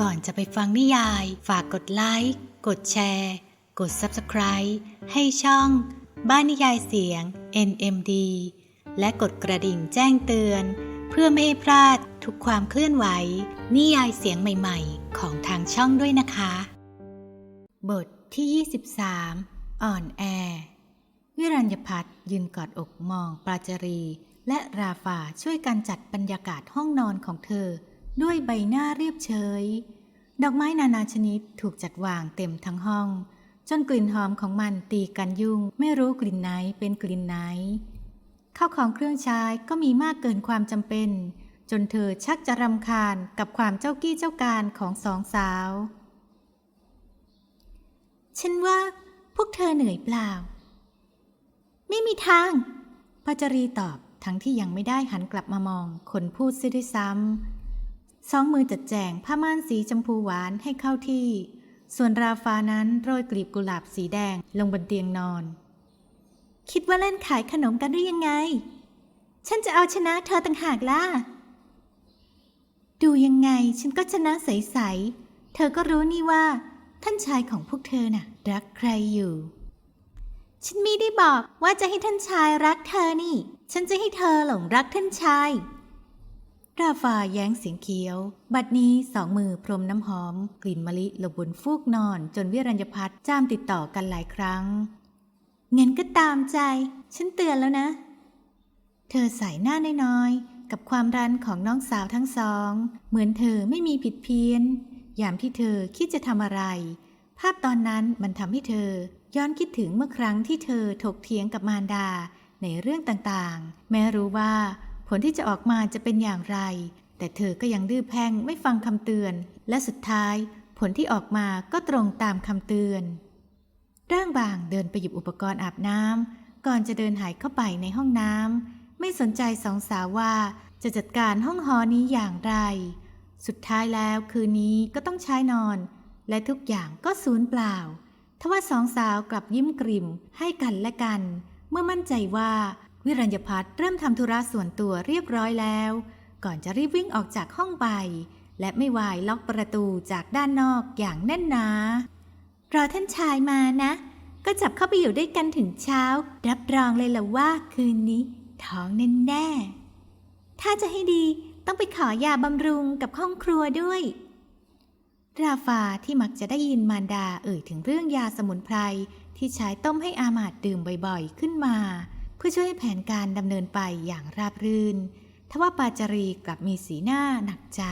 ก่อนจะไปฟังนิยาย ฝากกดไลค์ กดแชร์ กด Subscribe ให้ช่อง บ้านนิยายเสียง NMD และกดกระดิ่งแจ้งเตือน เพื่อไม่ให้พลาดทุกความเคลื่อนไหว นิยายเสียงใหม่ๆ ของทางช่องด้วยนะคะ บทที่ 23 อ่อนแอ วิรัญญพัฒน์ยืนกอดอกมองปราจรี และราฟาช่วยกันจัดบรรยากาศห้องนอนของเธอ ด้วยใบหน้าเรียบเฉย ดอกไม้นานาชนิดถูกจัดวางเต็มทั้งห้อง จนกลิ่นหอมของมันตีกันยุ่ง ไม่รู้กลิ่นไหนเป็นกลิ่นไหน ข้าวของเครื่องใช้ก็มีมากเกินความจำเป็น จนเธอชักจะรำคาญกับความเจ้ากี้เจ้าการของสองสาว ฉันว่าพวกเธอเหนื่อยเปล่า ไม่มีทางพัชรีตอบทั้งที่ยังไม่ได้หันกลับมามองคนพูดเสียด้วยซ้ำ สองมือจัดแจงผ้าม่านสีชมพูหวานให้เข้าที่ ส่วนราฟานั้นโรยกลีบกุหลาบสีแดงลงบนเตียงนอน คิดว่าเล่นขายขนมกันหรือยังไง ฉันจะเอาชนะเธอต่างหากล่ะ ดูยังไงฉันก็ชนะใสๆ เธอก็รู้นี่ว่า ท่านชายของพวกเธอน่ะ รักใครอยู่ ฉันไม่ได้บอกว่าจะให้ท่านชายรักเธอนี่ ฉันจะให้เธอหลงรักท่านชาย ราฟาแย้งเสียงเคี้ยว บัดนี้สองมือพรมน้ำหอม กลิ่นมะลิหลบบนฟูกนอน จนวิรัญญพัฒน์จ้ามติดต่อกันหลายครั้งเงินก็ตามใจ ฉันเตือนแล้วนะ เธอใส่หน้าน้อยๆ กับความรันของน้องสาวทั้งสอง เหมือนเธอไม่มีผิดเพี้ยน ยามที่เธอคิดจะทำอะไร ภาพตอนนั้นมันทำให้เธอ ย้อนคิดถึงเมื่อครั้งที่เธอถกเถียงกับมารดาในเรื่องต่างๆ แม้รู้ว่า ผลที่จะออกมาจะเป็นอย่างไร แต่เธอก็ยังดื้อแพ่งไม่ฟังคำเตือน และสุดท้าย ผลที่ออกมาก็ตรงตามคำเตือน ร่างบางเดินไปหยิบอุปกรณ์อาบน้ำก่อนจะเดินหายเข้าไปในห้องน้ำไม่สนใจสองสาวว่าจะจัดการห้องหอนี้อย่างไร สุดท้ายแล้วคืนนี้ก็ต้องใช้นอน และทุกอย่างก็สูญเปล่าทว่าสองสาวกลับยิ้มกริมให้กันและกัน เมื่อมั่นใจว่า วิรัญญพัฒน์เริ่มทำธุระส่วนตัวเรียบร้อยแล้ว ก่อนจะรีบวิ่งออกจากห้องไป และไม่วายล็อกประตูจากด้านนอกอย่างแน่นหนารอท่านชายมานะ ก็จับเข้าไปอยู่ด้วยกันถึงเช้า รับรองเลยล่ะว่าคืนนี้ ท้องแน่ๆถ้าจะให้ดีต้องไปขอยาบำรุงกับห้องครัวด้วย ราฟาที่มักจะได้ยินมารดาเอ่ยถึงเรื่องยาสมุนไพรที่ใช้ต้มให้อามาดดื่มบ่อยๆ ขึ้นมา เพื่อช่วยให้แผนการดำเนินไปอย่างราบรื่น ทว่าปาจารีกลับมีสีหน้าหนักใจ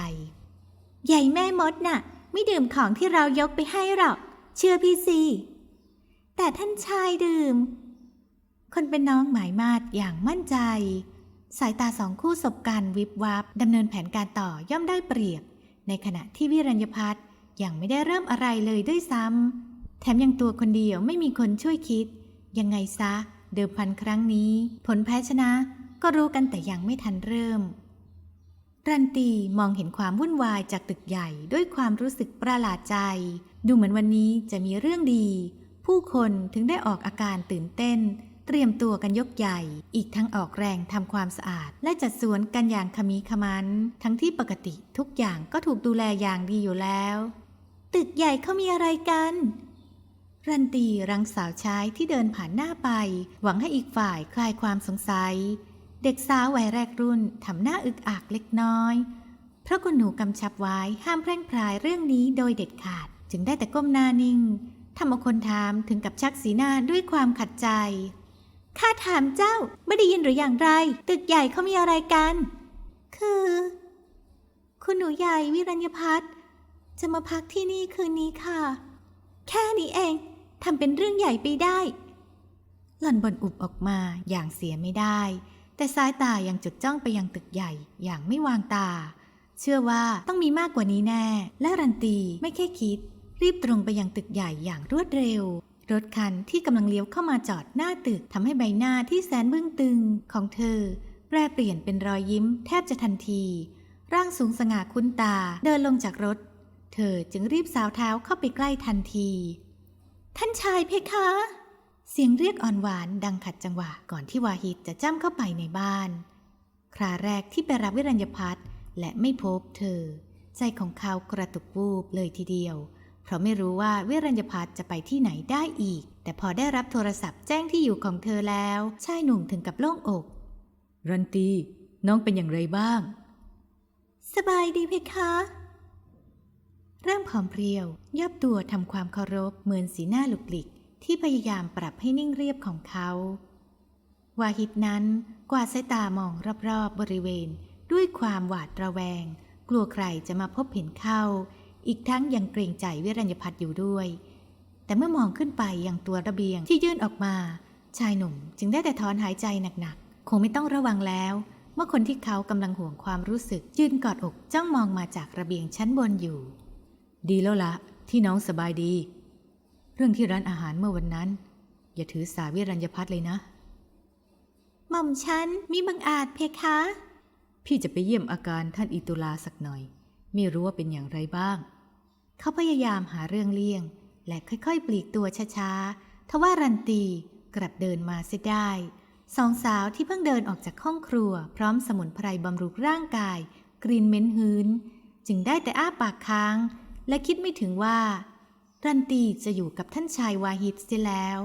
ใหญ่แม่มดน่ะ ไม่ดื่มของที่เรายกไปให้หรอก เชื่อพี่สิ แต่ท่านชายดื่ม คนเป็นน้องหมายมาดอย่างมั่นใจ สายตาสองคู่สบกันวิบวับดำเนินแผนการต่อย่อมได้เปรียบ ในขณะที่วิรัญญพัฒน์ยังไม่ได้เริ่มอะไรเลยด้วยซ้ำแถมยังตัวคนเดียวไม่มีคนช่วยคิด ยังไงซะ เดิมพันครั้งนี้ ผลแพ้ชนะก็รู้กันแต่ยังไม่ทันเริ่ม รันตีมองเห็นความวุ่นวายจากตึกใหญ่ด้วยความรู้สึกประหลาดใจ ดูเหมือนวันนี้จะมีเรื่องดี ผู้คนถึงได้ออกอาการตื่นเต้น เตรียมตัวกันยกใหญ่ อีกทั้งออกแรงทำความสะอาด และจัดสวนกันอย่างขมีขมัน ทั้งที่ปกติทุกอย่างก็ถูกดูแลอย่างดีอยู่แล้ว ตึกใหญ่เขามีอะไรกัน รันตีรังสาวใช้ที่เดินผ่านหน้าไป หวังให้อีกฝ่ายคลายความสงสัย เด็กสาววัยแรกรุ่นทำหน้าอึกอักเล็กน้อยเพราะคุณหนูกำชับไว้ห้ามแพร่งพรายเรื่องนี้โดยเด็ดขาด จึงได้แต่ก้มหน้านิ่งทำเอาคนถามถึงกับชักสีหน้าด้วยความขัดใจข้าถามเจ้าไม่ได้ยินหรืออย่างไร ตึกใหญ่เขามีอะไรกัน คือ คุณหนูใหญ่วิรัญญพัฒน์จะมาพักที่นี่คืนนี้ค่ะ แค่นี้เอง ทำเป็นเรื่องใหญ่ไปได้ หล่อนบ่นอุบออกมาอย่างเสียไม่ได้ แต่สายตายังจดจ้องไปยังตึกใหญ่อย่างไม่วางตา เชื่อว่าต้องมีมากกว่านี้แน่ และรันตีไม่แค่คิด รีบตรงไปยังตึกใหญ่อย่างรวดเร็ว รถคันที่กำลังเลี้ยวเข้ามาจอดหน้าตึกทำให้ใบหน้าที่แสนบึ้งตึงของเธอแปรเปลี่ยนเป็นรอยยิ้มแทบจะทันที ร่างสูงสง่าคุ้นตาเดินลงจากรถ เธอจึงรีบสาวเท้าเข้าไปใกล้ทันที ท่านชายเพคะ เสียงเรียกอ่อนหวานดังขัดจังหวะก่อนที่วาฮิตจะจ้ำเข้าไปในบ้าน คราแรกที่ไปรับวิรัญญพัฒน์และไม่พบเธอ ใจของเขากระตุกวูบเลยทีเดียว เพราะไม่รู้ว่าวิรัญญพัฒน์จะไปที่ไหนได้อีก แต่พอได้รับโทรศัพท์แจ้งที่อยู่ของเธอแล้ว ชายหนุ่มถึงกับโล่งอก รันตี น้องเป็นอย่างไรบ้าง สบายดีเพคะ เริ่มผอมเพรียวยับตัวทำความเคารพเหมือนสีหน้าหลุกหลิกที่พยายามปรับให้นิ่งเรียบของเขา วาฮิตนั้นกวาดสายตามองรอบๆบริเวณ ด้วยความหวาดระแวง กลัวใครจะมาพบเห็นเข้า อีกทั้งยังเกรงใจวิรัญญพัฒน์อยู่ด้วย แต่เมื่อมองขึ้นไปยังตัวระเบียงที่ยื่นออกมา ชายหนุ่มจึงได้แต่ถอนหายใจหนักๆ คงไม่ต้องระวังแล้ว เมื่อคนที่เขากำลังห่วงความรู้สึกยืนกอดอกจ้องมองมาจากระเบียงชั้นบนอยู่ ดีแล้วละที่น้องสบายดี เรื่องที่ร้านอาหารเมื่อวันนั้น อย่าถือสาวิรัญญพัฒน์เลยนะ หม่อมฉันมีบังอาจเพคะ พี่จะไปเยี่ยมอาการท่านอิตุลาสักหน่อย ไม่รู้ว่าเป็นอย่างไรบ้าง เขาพยายามหาเรื่องเลี่ยง และค่อยๆ ปลีกตัวช้าๆทว่ารันตีกลับเดินมาเสียได้สองสาวที่เพิ่งเดินออกจากห้องครัว พร้อมสมุนไพรบำรุงร่างกายกลิ่นเหม็นหืน จึงได้แต่อ้าปากค้าง และคิดไม่ถึงว่า รันตีจะอยู่กับท่านชายวาฮิตเสียแล้ว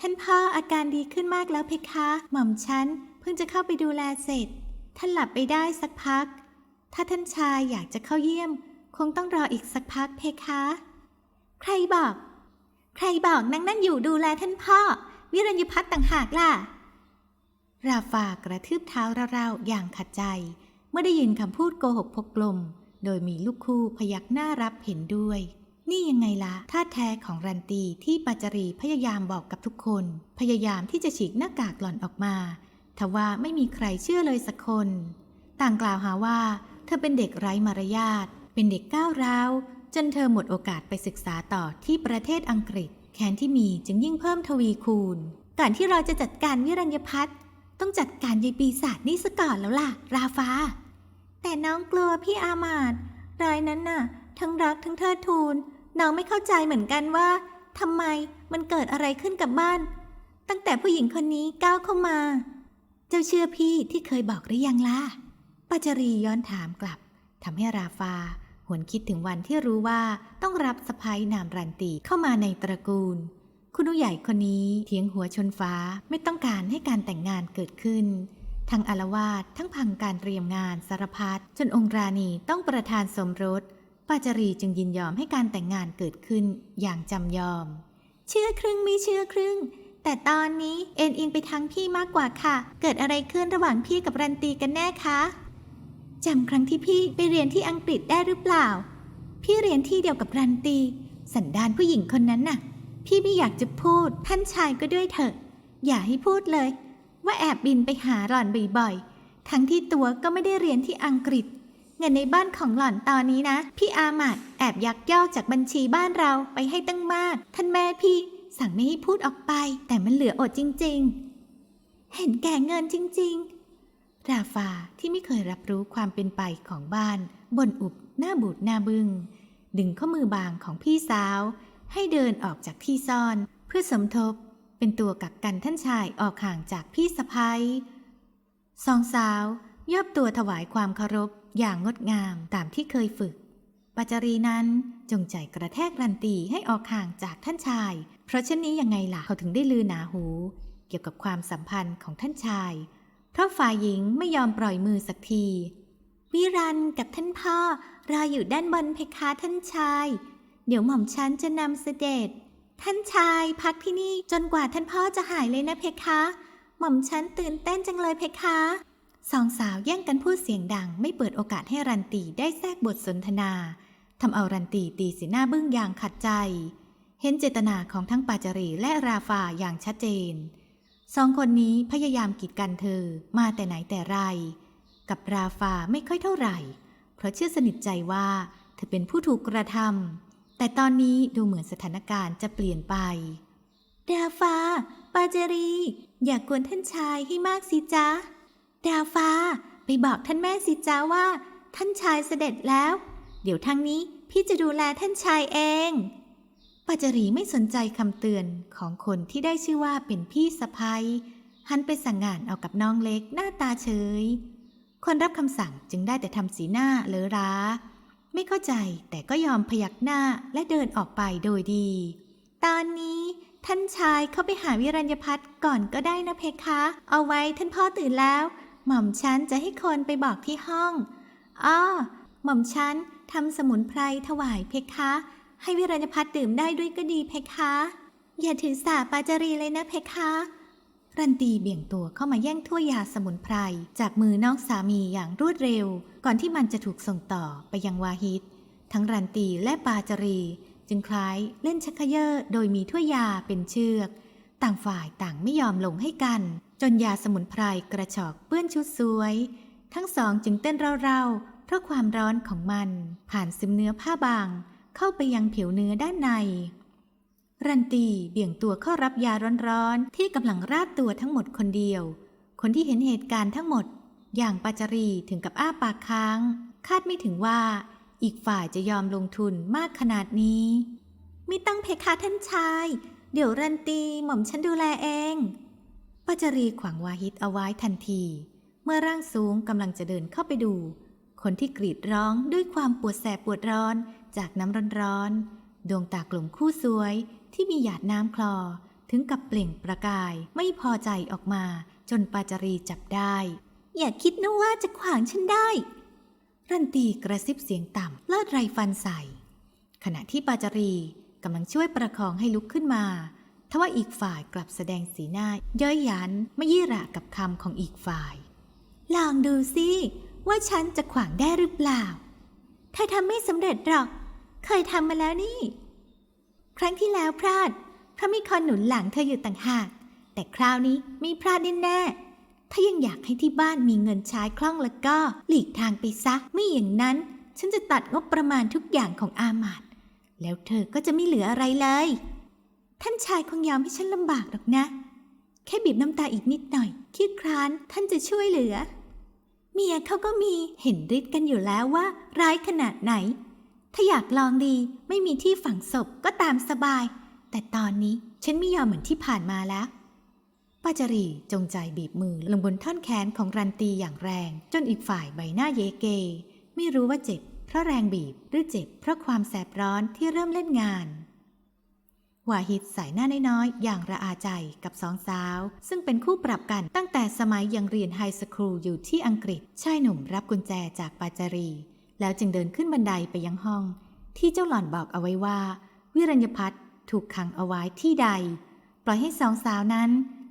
ท่านพ่ออาการดีขึ้นมากแล้วเพคะ หม่อมฉันเพิ่งจะเข้าไปดูแลเสร็จ ท่านหลับไปได้สักพัก ถ้าท่านชายอยากจะเข้าเยี่ยม คงต้องรออีกสักพักเพคะ ใครบอก ใครบอกนางนั่นอยู่ดูแลท่านพ่อ วิรัญญพัฒน์ต่างหากล่ะ ราฟากระทืบเท้าเราๆอย่างขัดใจ เมื่อได้ยินคำพูดโกหกพกลม โดยมีลูกคู่พยักหน้ารับเห็นด้วย นี่ยังไงล่ะท่าแท้ของรันตีที่ปัจจรีพยายามบอกกับทุกคน พยายามที่จะฉีกหน้ากากหล่อนออกมาทว่าไม่มีใครเชื่อเลยสักคน ต่างกล่าวหาว่า เธอเป็นเด็กไร้มารยาท เป็นเด็กก้าวร้าว จนเธอหมดโอกาสไปศึกษาต่อที่ประเทศอังกฤษ แค้นที่มีจึงยิ่งเพิ่มทวีคูณก่อนที่เราจะจัดการวิรัญญพัฒน์ต้องจัดการยายปีศาจนี่ซะก่อนแล้วล่ะ ราฟ้า แต่น้องกลัวพี่อามาดรายนั้นน่ะ ทั้งรักทั้งเทิดทูน น้องไม่เข้าใจเหมือนกันว่าทำไมมันเกิดอะไรขึ้นกับบ้าน ตั้งแต่ผู้หญิงคนนี้ก้าวเข้ามา เจ้าเชื่อพี่ที่เคยบอกหรือยังล่ะปัจจรีย้อนถามกลับทำให้ราฟาหวนคิดถึงวันที่รู้ว่าต้องรับสะพายนามรันตีเข้ามาในตระกูล คุณผู้ใหญ่คนนี้เถียงหัวชนฟ้าไม่ต้องการให้การแต่งงานเกิดขึ้น ทั้งอารวาสทั้งพังการเตรียมงานสารพัดจนองค์ราณีต้องประทานสมรสปาจารีจึงยินยอมให้การแต่งงานเกิดขึ้นอย่างจำยอม เชื่อครึ่งไม่เชื่อครึ่ง แต่ตอนนี้เอ็นอิงไปทางพี่มากกว่าค่ะ เกิดอะไรขึ้นระหว่างพี่กับรันตีกันแน่คะจำครั้งที่พี่ไปเรียนที่อังกฤษได้หรือเปล่า พี่เรียนที่เดียวกับรันตี สันดานผู้หญิงคนนั้นน่ะ พี่ไม่อยากจะพูดท่านชายก็ด้วยเถอะ อย่าให้พูดเลย ว่าแอบบินไปหาหล่อนบ่อยๆ ทั้งที่ตัวก็ไม่ได้เรียนที่อังกฤษ เงินในบ้านของหล่อนตอนนี้นะ พี่อามาดแอบยักยอกจากบัญชีบ้านเราไปให้ตั้งมาก ท่านแม่พี่สั่งไม่ให้พูดออกไป แต่มันเหลืออดจริง ๆ เห็นแก่เงินจริง ๆ ราฟาที่ไม่เคยรับรู้ความเป็นไปของบ้านบนอุบหน้าบูดหน้าบึง้งดึงข้อมือบางของพี่สาว ให้เดินออกจากที่ซ่อนเพื่อสมทบ เป็นตัวกักกันท่านชายออกห่างจากพี่สะพ้ยสองสาวย่อบตัวถวายความเคารพอย่างงดงามตามที่เคยฝึก ปัจจรีนั้นจงใจกระแทกรันตีให้ออกห่างจากท่านชาย เพราะเช่นนี้ยังไงล่ะเขาถึงได้ลือหนาหู เกี่ยวกับความสัมพันธ์ของท่านชาย เพราะฝ่ายหญิงไม่ยอมปล่อยมือสักที วิรันกับท่านพ่อรออยู่ด้านบนเพคะท่านชาย เดี๋ยวหม่อมฉันจะนำเสด็จ ท่านชายพักที่นี่จนกว่าท่านพ่อจะหายเลยนะเพคะ หม่อมฉันตื่นเต้นจังเลยเพคะสองสาวแย่งกันพูดเสียงดัง ไม่เปิดโอกาสให้รันตีได้แทรกบทสนทนาทำเอารันตีตีสีหน้าบึ้งอย่างขัดใจ เห็นเจตนาของทั้งปาจารีและราฟาอย่างชัดเจน สองคนนี้พยายามกีดกันเธอมาแต่ไหนแต่ไร กับราฟาไม่ค่อยเท่าไหร่ เพราะเชื่อสนิทใจว่าเธอเป็นผู้ถูกกระทำ แต่ตอนนี้ดูเหมือนสถานการณ์จะเปลี่ยนไป ดาฟ้า ปาเจรี อย่ากกวนท่านชายให้มากสิจ๊ะ ดาฟ้า ไปบอกท่านแม่สิจ๊ะว่า ท่านชายเสด็จแล้ว เดี๋ยวทางนี้พี่จะดูแลท่านชายเอง ปาจรีไม่สนใจคำเตือนของคนที่ได้ชื่อว่าเป็นพี่สะพ้ยหันไปสั่งงานเอากับน้องเล็กหน้าตาเฉย คนรับคำสั่งจึงได้แต่ทำสีหน้าเลอร้า ไม่เข้าใจแต่ก็ยอมพยักหน้าและเดินออกไปโดยดี ตอนนี้ท่านชายเข้าไปหาวิรัญญพัฒน์ก่อนก็ได้นะเพคะ เอาไว้ท่านพ่อตื่นแล้ว หม่อมฉันจะให้คนไปบอกที่ห้องอ้อหม่อมฉันทำสมุนไพรถวายเพคะ ให้วิรัญญพัฒน์ดื่มได้ด้วยก็ดีเพคะ อย่าถือสาปาจารีเลยนะเพคะ รันตีเบี่ยงตัวเข้ามาแย่งถ้วยยาสมุนไพร จากมือน้องสามีอย่างรวดเร็ว ก่อนที่มันจะถูกส่งต่อไปยังวาฮิต ทั้งรันตีและปาจารี จึงคล้ายเล่นชักเยอโดยมีถ้วยยาเป็นเชือก ต่างฝ่ายต่างไม่ยอมลงให้กัน จนยาสมุนไพรกระชอกเปื้อนชุดสวย ทั้งสองจึงเต้นเร่าๆเพราะความร้อนของมัน ผ่านซึมเนื้อผ้าบาง เข้าไปยังผิวเนื้อด้านใน รันตีเบี่ยงตัวเข้ารับยาร้อนๆ ที่กำลังราดตัวทั้งหมดคนเดียว คนที่เห็นเหตุการณ์ทั้งหมด อย่างปาจารีถึงกับอ้าปากค้าง คาดไม่ถึงว่า อีกฝ่ายจะยอมลงทุนมากขนาดนี้ ไม่ต้องเพคะท่านชาย เดี๋ยวรันตีหม่อมฉันดูแลเองปาจารีขวางวาฮิตเอาไว้ทันที เมื่อร่างสูงกำลังจะเดินเข้าไปดู คนที่กรีดร้องด้วยความปวดแสบปวดร้อนจากน้ำร้อนๆดวงตากลมคู่สวย ที่มีหยาดน้ำคลอ ถึงกับเปล่งประกายไม่พอใจออกมาจนปาจารีจับได้ อย่าคิดนะว่าจะขวางฉันได้ รันตีกระซิบเสียงต่ำเลิดไรฟันใส่ ขณะที่ปาจารีกำลังช่วยประคองให้ลุกขึ้นมาทว่าอีกฝ่ายกลับแสดงสีหน้าย้อยยันไม่ยี่ระกับคำของอีกฝ่าย ลองดูสิว่าฉันจะขวางได้หรือเปล่า ถ้าทำไม่สำเร็จหรอก เคยทำมาแล้วนี่ ครั้งที่แล้วพลาด เพราะมีคนหนุนหลังเธออยู่ต่างหาก แต่คราวนี้ม่พลาดแน่ๆถ้ายังอยากให้ที่บ้านมีเงินใช้คล่องแล้วก็ หลีกทางไปซะไม่อย่างนั้น ฉันจะตัดงบประมาณทุกอย่างของอามาตย์แล้วเธอก็จะไม่เหลืออะไรเลย ท่านชายคงยอมให้ฉันลำบากหรอกนะ แค่บีบน้ำตาอีกนิดหน่อย คิดคร้านท่านจะช่วยเหลือ เมียเขาก็มีเห็นฤทธิ์กันอยู่แล้วว่า ร้ายขนาดไหน ถ้าอยากลองดีไม่มีที่ฝังศพก็ตามสบาย แต่ตอนนี้ฉันไม่ยอมเหมือนที่ผ่านมาแล้วป้าจรีจงใจบีบมือลงบนท่อนแขนของรันตีอย่างแรง จนอีกฝ่ายใบหน้าเยเก ไม่รู้ว่าเจ็บ เพราะแรงบีบหรือเจ็บ เพราะความแสบร้อนที่เริ่มเล่นงานวาฮิตสายหน้าน้อยๆอย่างระอาใจกับสองสาว ซึ่งเป็นคู่ปรับกันตั้งแต่สมัยยังเรียนไฮสคูลอยู่ที่อังกฤษชายหนุ่มรับกุญแจจากปาจารี แล้วจึงเดินขึ้นบันไดไปยังห้อง ที่เจ้าหล่อนบอกเอาไว้ว่า วิรัญญพัฒน์ถูกขังเอาไว้ที่ใด ปล่อยให้สองสาวนั้น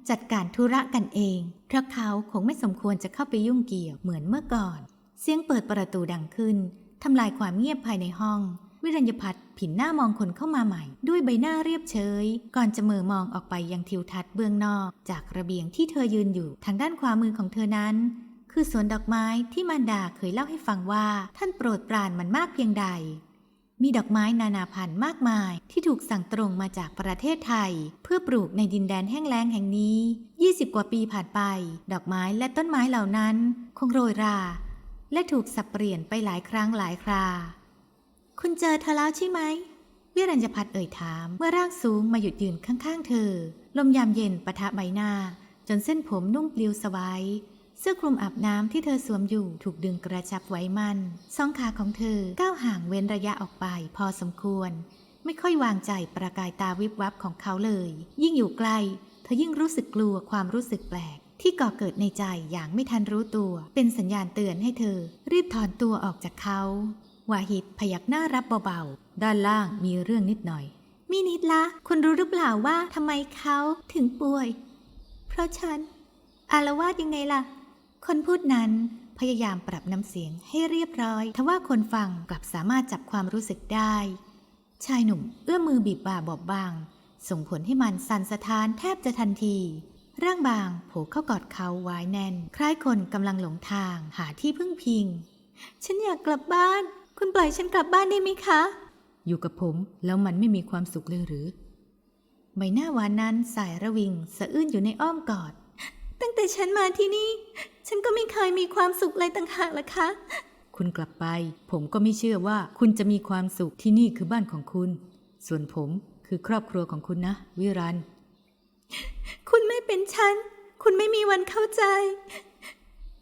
จัดการธุระกันเอง เพราะเขาคงไม่สมควรจะเข้าไปยุ่งเกี่ยวเหมือนเมื่อก่อน เสียงเปิดประตูดังขึ้นทำลายความเงียบภายในห้อง วิรัญญพัฒน์ผินหน้ามองคนเข้ามาใหม่ ด้วยใบหน้าเรียบเฉย ก่อนจะเมือมองออกไปยังทิวทัศน์เบื้องนอก จากระเบียงที่เธอยืนอยู่ทางด้านขวามือของเธอนั้น คือสวนดอกไม้ที่มารดาเคยเล่าให้ฟังว่าท่านโปรดปรานมันมากเพียงใด มีดอกไม้นานาพันธุ์มากมายที่ถูกสั่งตรงมาจากประเทศไทย เพื่อปลูกในดินแดนแห้งแล้งแห่งนี้ 20 กว่าปีผ่านไป ดอกไม้และต้นไม้เหล่านั้น คงโรยรา และถูกสับเปลี่ยนไปหลายครั้งหลายครา คุณเจอเธอแล้วใช่ไหมวิรัญญพัฒน์เอ่ยถาม เมื่อร่างสูงมาหยุดยืนข้างๆ เธอ ลมยามเย็นปะทะใบหน้า จนเส้นผมนุ่มปลิวสวาย เสื้อคลุมอาบน้ำที่เธอสวมอยู่ถูกดึงกระชับไว้มัน สองขาของเธอก้าวห่างเว้นระยะออกไปพอสมควร ไม่ค่อยวางใจประกายตาวิบวับของเขาเลย ยิ่งอยู่ใกล้ เธอยิ่งรู้สึกกลัวความรู้สึกแปลก ที่ก่อเกิดในใจอย่างไม่ทันรู้ตัว เป็นสัญญาณเตือนให้เธอ รีบถอนตัวออกจากเขาวาฮิตพยักหน้ารับเบาๆ ด้านล่างมีเรื่องนิดหน่อยมีนิดละ คุณรู้หรือเปล่าว่าทำไมเขาถึงป่วย เพราะฉันอารวาสยังไงล่ะ คนพูดนั้นพยายามปรับน้ำเสียงให้เรียบร้อย ทว่าคนฟังกลับสามารถจับความรู้สึกได้ ชายหนุ่มเอื้อมมือบีบบ่าบอบบาง ส่งผลให้มันสั่นสะท้านแทบจะทันที ร่างบางโผล่เข้ากอดเขาไว้แน่น คล้ายคนกำลังหลงทางหาที่พึ่งพิง ฉันอยากกลับบ้าน คุณปล่อยฉันกลับบ้านได้ไหมคะ อยู่กับผมแล้วมันไม่มีความสุขเลยหรือ ใบหน้าหวานนั้นสายระวิงสะอื้นอยู่ในอ้อมกอด ตั้งแต่ฉันมาที่นี่ ฉันก็ไม่เคยมีความสุขเลยต่างหากละคะ คุณกลับไป ผมก็ไม่เชื่อว่าคุณจะมีความสุขที่นี่คือบ้านของคุณ ส่วนผมคือครอบครัวของคุณนะ วิรัน คุณไม่เป็นฉัน คุณไม่มีวันเข้าใจ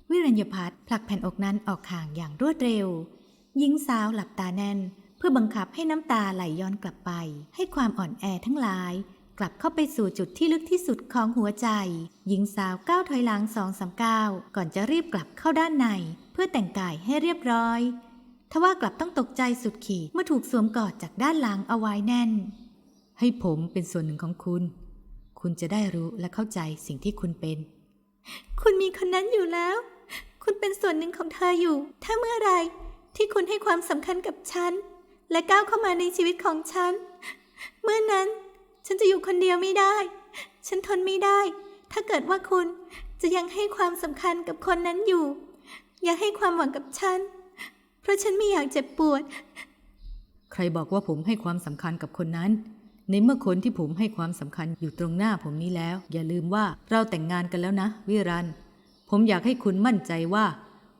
วิรัญญพัฒน์ผลักแผ่นอกนั้นออกห่างอย่างรวดเร็ว หญิงสาวหลับตาแน่น เพื่อบังคับให้น้ำตาไหลย้อนกลับไป ให้ความอ่อนแอทั้งหลาย กลับเข้าไปสู่จุดที่ลึกที่สุดของหัวใจ หญิงสาวก้าวถอยหลังสองสามก้าวก่อนจะรีบกลับเข้าด้านใน เพื่อแต่งกายให้เรียบร้อยทว่ากลับต้องตกใจสุดขีดเมื่อถูกสวมกอดจากด้านหลังเอาไว้แน่น ให้ผมเป็นส่วนหนึ่งของคุณ คุณจะได้รู้และเข้าใจสิ่งที่คุณเป็น คุณมีคนนั้นอยู่แล้ว คุณเป็นส่วนหนึ่งของเธออยู่ ถ้าเมื่อไรที่คุณให้ความสำคัญกับฉัน และก้าวเข้ามาในชีวิตของฉัน เมื่อนั้น ฉันจะอยู่คนเดียวไม่ได้ ฉันทนไม่ได้ ถ้าเกิดว่าคุณจะยังให้ความสำคัญกับคนนั้นอยู่ อย่าให้ความหวังกับฉัน เพราะฉันไม่อยากเจ็บปวด ใครบอกว่าผมให้ความสำคัญกับคนนั้น ในเมื่อคนที่ผมให้ความสำคัญอยู่ตรงหน้าผมนี้แล้ว อย่าลืมว่าเราแต่งงานกันแล้วนะ วิรัน ผมอยากให้คุณมั่นใจว่า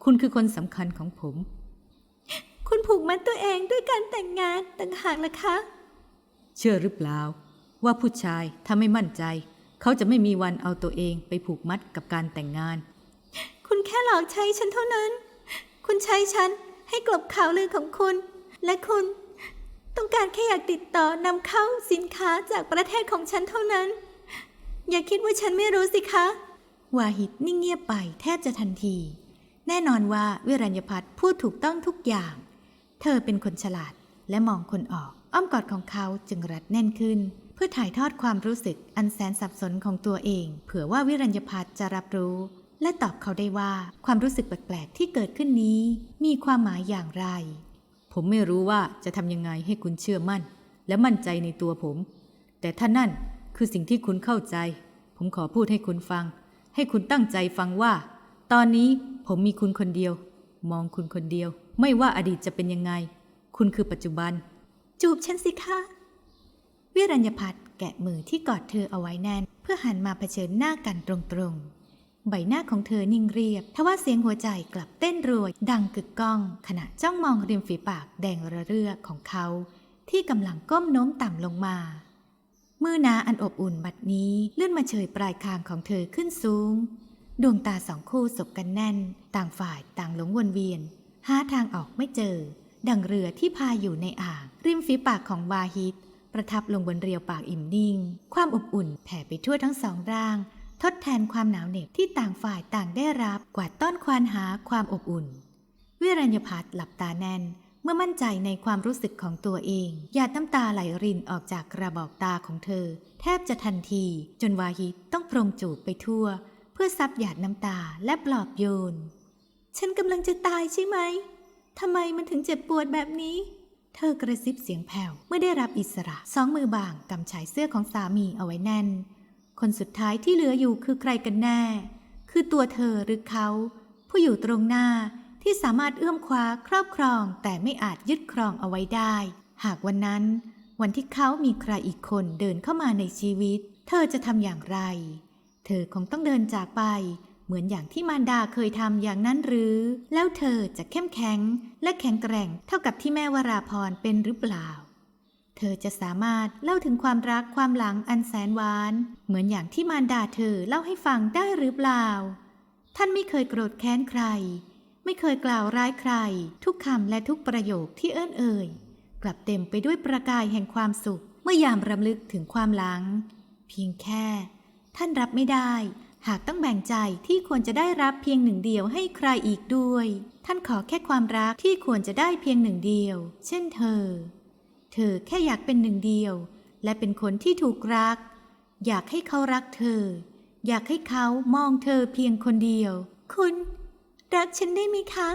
คุณคือคนสำคัญของผม คุณผูกมัดตัวเองด้วยการแต่งงานต่างหากล่ะคะ เชื่อหรือเปล่า ว่าผู้ชายถ้าไม่มั่นใจ เขาจะไม่มีวันเอาตัวเองไปผูกมัดกับการแต่งงาน คุณแค่หลอกใช้ฉันเท่านั้น คุณใช้ฉันให้กลบข่าวลือของคุณ และคุณ ต้องการแค่อยากติดต่อนำเข้าสินค้าจากประเทศของฉันเท่านั้น อย่าคิดว่าฉันไม่รู้สิคะวาหิตนิ่งเงียบไปแทบจะทันที แน่นอนว่าวิรัญญพัฒน์พูดถูกต้องทุกอย่าง เธอเป็นคนฉลาดและมองคนออก อ้อมกอดของเขาจึงรัดแน่นขึ้น เพื่อถ่ายทอดความรู้สึกอันแสนสับสนของตัวเอง เผื่อว่าวิรัญญพัฒจะรับรู้ และตอบเขาได้ว่าความรู้สึกแปลกๆที่เกิดขึ้นนี้ มีความหมายอย่างไร ผมไม่รู้ว่าจะทำยังไงให้คุณเชื่อมั่น และมั่นใจในตัวผม แต่ถ้านั่นคือสิ่งที่คุณเข้าใจ ผมขอพูดให้คุณฟัง ให้คุณตั้งใจฟังว่า ตอนนี้ผมมีคุณคนเดียว มองคุณคนเดียว ไม่ว่าอดีตจะเป็นยังไง คุณคือปัจจุบัน จูบฉันสิคะ วิรัญญพัฒน์แกะมือที่กอดเธอเอาไว้แน่น เพื่อหันมาเผชิญหน้ากันตรงๆ ใบหน้าของเธอนิ่งเรียบ ทว่าเสียงหัวใจกลับเต้นรัวดังกึกก้อง ขณะจ้องมองริมฝีปากแดงระเรื่อของเขา ที่กำลังก้มโน้มต่ำลงมามือหนาอันอบอุ่นบัดนี้เลื่อนมาเฉยปลายคางของเธอขึ้นสูง ดวงตาสองคู่สบกันแน่น ต่างฝ่ายต่างหลงวนเวียน หาทางออกไม่เจอ ดังเรือที่พายอยู่ในอ่าง ริมฝีปากของวาฮิต ประทับลงบนเรียวปากอิ่มนิ่ง ความอบอุ่นแผ่ไปทั่วทั้งสองร่าง ทดแทนความหนาวเหน็บที่ต่างฝ่ายต่างได้รับกวาดต้อนควานหาความอบอุ่น วิรัญญพัฒน์หลับตาแน่น เมื่อมั่นใจในความรู้สึกของตัวเอง หยาดน้ำตาไหลรินออกจากกระบอกตาของเธอ แทบจะทันที จนวาฮิตต้องพรมจูบไปทั่ว เพื่อซับหยาดน้ำตาและปลอบโยน ฉันกำลังจะตายใช่ไหมทำไมมันถึงเจ็บปวดแบบนี้ เธอกระซิบเสียงแผ่วเมื่อได้รับอิสระ สองมือบางกำชายเสื้อของสามีเอาไว้แน่น คนสุดท้ายที่เหลืออยู่คือใครกันแน่ คือตัวเธอหรือเขา ผู้อยู่ตรงหน้าที่สามารถเอื้อมคว้าครอบครอง แต่ไม่อาจยึดครองเอาไว้ได้ หากวันนั้น วันที่เขามีใครอีกคนเดินเข้ามาในชีวิต เธอจะทำอย่างไร เธอคงต้องเดินจากไป เหมือนอย่างที่มารดาเคยทำอย่างนั้นหรือ แล้วเธอจะเข้มแข็งและแข็งแกร่งเท่ากับที่แม่วราพรเป็นหรือเปล่า เธอจะสามารถเล่าถึงความรักความหลังอันแสนหวาน เหมือนอย่างที่มารดาเธอเล่าให้ฟังได้หรือเปล่า ท่านไม่เคยโกรธแค้นใคร ไม่เคยกล่าวร้ายใคร ทุกคำและทุกประโยคที่เอื้อนเอ่ย กลับเต็มไปด้วยประกายแห่งความสุข เมื่อยามรำลึกถึงความหลัง เพียงแค่ ท่านรับไม่ได้ หากต้องแบ่งใจที่ควรจะได้รับเพียงหนึ่งเดียวให้ใครอีกด้วย ท่านขอแค่ความรักที่ควรจะได้เพียงหนึ่งเดียว เช่นเธอ เธอแค่อยากเป็นหนึ่งเดียว และเป็นคนที่ถูกรัก อยากให้เขารักเธอ อยากให้เขามองเธอเพียงคนเดียว คุณ รักฉันได้ไหมคะ